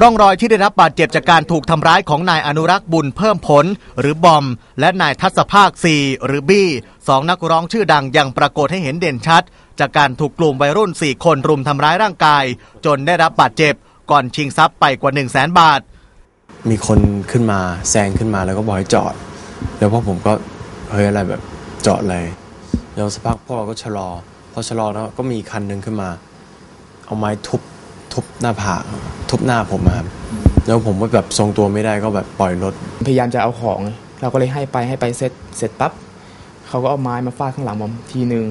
ร่องรอยที่ได้รับบาดเจ็บจากการถูกทำร้ายของนายอนุรักษ์บุญเพิ่มผล หรือบอม และนายทัศภาคซีหรือบี้สองนักร้องชื่อดังยังปรากฏให้เห็นเด่นชัด จากการถูกกลุ่มวัยรุ่น 4 คนรุมทำร้ายร่างกาย จนได้รับบาดเจ็บ ก่อนชิงทรัพย์ไปกว่า 1 0 0 0 0แสนบาท มีคนขึ้นมาแซงขึ้นมาแล้วก็บอกให้จอด แล้วพวกผมก็เฮ้ยอะไรแบบจอดเลยแล้วสักพักพวกเราก็ชะลอพอชะลอแล้วก็มีคันหนึ่งขึ้นมา เอาไม้ทุบ ทุบหน้าผากทุบหน้าผมอะครับแล้วผมก็แบบทรงตัวไม่ได้ก็แบบปล่อยรถ พยายามจะเอาของ เราก็เลยให้ไปให้ไปเสร็จเสร็จปั๊บเขาก็เอาไม้มาฟาดข้างหลังผมทีนึง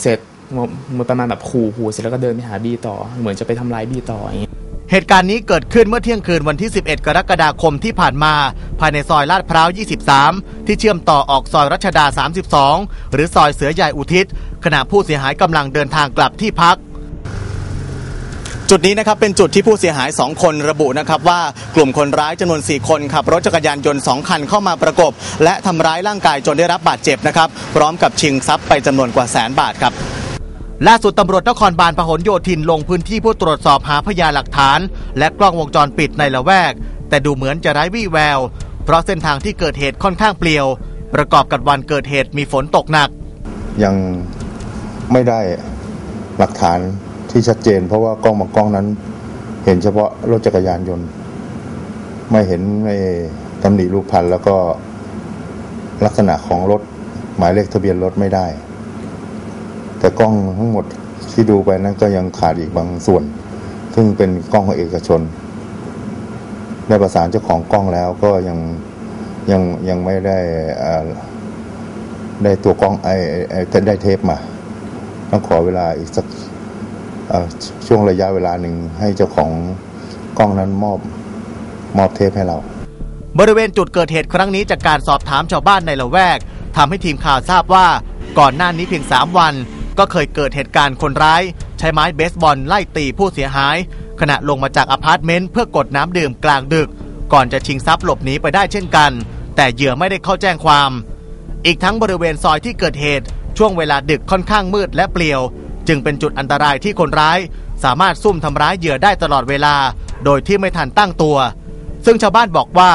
เสร็จเหมือนประมาณแบบขู่ขู่เสร็จแล้วก็เดินไปหาบี้ต่อ เหมือนจะไปทำร้ายบี้ต่ออย่างเงี้ยเหตุการณ์นี้เกิดขึ้นเมื่อเที่ยงคืนวันที่ 11 กรกฎาคมที่ผ่านมา ภายในซอยลาดพร้าว 23 ที่เชื่อมต่อออกซอยรัชดา 32 หรือซอยเสือใหญ่อุทิศ ขณะผู้เสียหายกำลังเดินทางกลับที่พัก จุดนี้นะครับเป็นจุดที่ผู้เสียหาย 2 คนระบุนะครับว่ากลุ่มคนร้ายจำนวน 4 คนขับรถจักรยานยนต์ 2 คันเข้ามาประกบ และทำร้ายร่างกายจนได้รับบาดเจ็บนะครับพร้อมกับชิงทรัพย์ไปจำนวนกว่าแสนบาทครับล่าสุดตำรวจนครบาลพหลโยธินลงพื้นที่เพื่อตรวจสอบหาพยานหลักฐาน และกล้องวงจรปิดในละแวก แต่ดูเหมือนจะไร้วี่แวว เพราะเส้นทางที่เกิดเหตุค่อนข้างเปลี่ยว ประกอบกับวันเกิดเหตุมีฝนตกหนัก ยังไม่ได้หลักฐาน ที่ชัดเจน เพราะว่ากล้องบางกล้องนั้น เห็นเฉพาะรถจักรยานยนต์ ไม่เห็นในตำหนิรูปพันธ์แล้วก็ลักษณะของรถหมายเลขทะเบียนรถไม่ได้ แต่กล้องทั้งหมดที่ดูไปนั้นก็ยังขาดอีกบางส่วน ซึ่งเป็นกล้องของเอกชน ได้ประสานเจ้าของกล้องแล้วก็ยังยังยังไม่ได้อ่าได้ตัวกล้องไอ้ไอ้ไอ้ได้เทปมา ต้องขอเวลาอีกสัก ช่วงระยะเวลาหนึ่งให้เจ้าของกล้องนั้นมอบมอบเทปให้เรา บริเวณจุดเกิดเหตุครั้งนี้จากการสอบถามชาวบ้านในละแวกทำให้ทีมข่าวทราบว่าก่อนหน้านี้เพียง 3 วัน ก็เคยเกิดเหตุการณ์คนร้าย ใช้ไม้เบสบอลไล่ตีผู้เสียหาย ขณะลงมาจากอพาร์ตเมนต์เพื่อกดน้ำดื่มกลางดึก ก่อนจะชิงทรัพย์หลบหนีไปได้เช่นกัน แต่เหยื่อไม่ได้เข้าแจ้งความ อีกทั้งบริเวณซอยที่เกิดเหตุช่วงเวลาดึกค่อนข้างมืดและเปลี่ยว จึงเป็นจุดอันตรายที่คนร้าย สามารถซุ่มทำร้ายเหยื่อได้ตลอดเวลา โดยที่ไม่ทันตั้งตัว ซึ่งชาวบ้านบอกว่า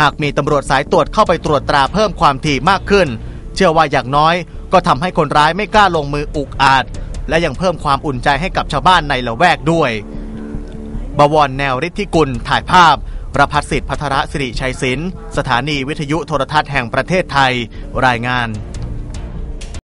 หากมีตำรวจสายตรวจเข้าไปตรวจตราเพิ่มความถี่มากขึ้น เชื่อว่าอย่างน้อย ก็ทำให้คนร้ายไม่กล้าลงมืออุกอาจ และยังเพิ่มความอุ่นใจให้กับชาวบ้านในละแวกด้วย บวรแนวฤทธิกุลถ่ายภาพประพัฒสิทธิ์พัทรศิริชัยศิลป์สถานีวิทยุโทรทัศน์แห่งประเทศไทย รายงาน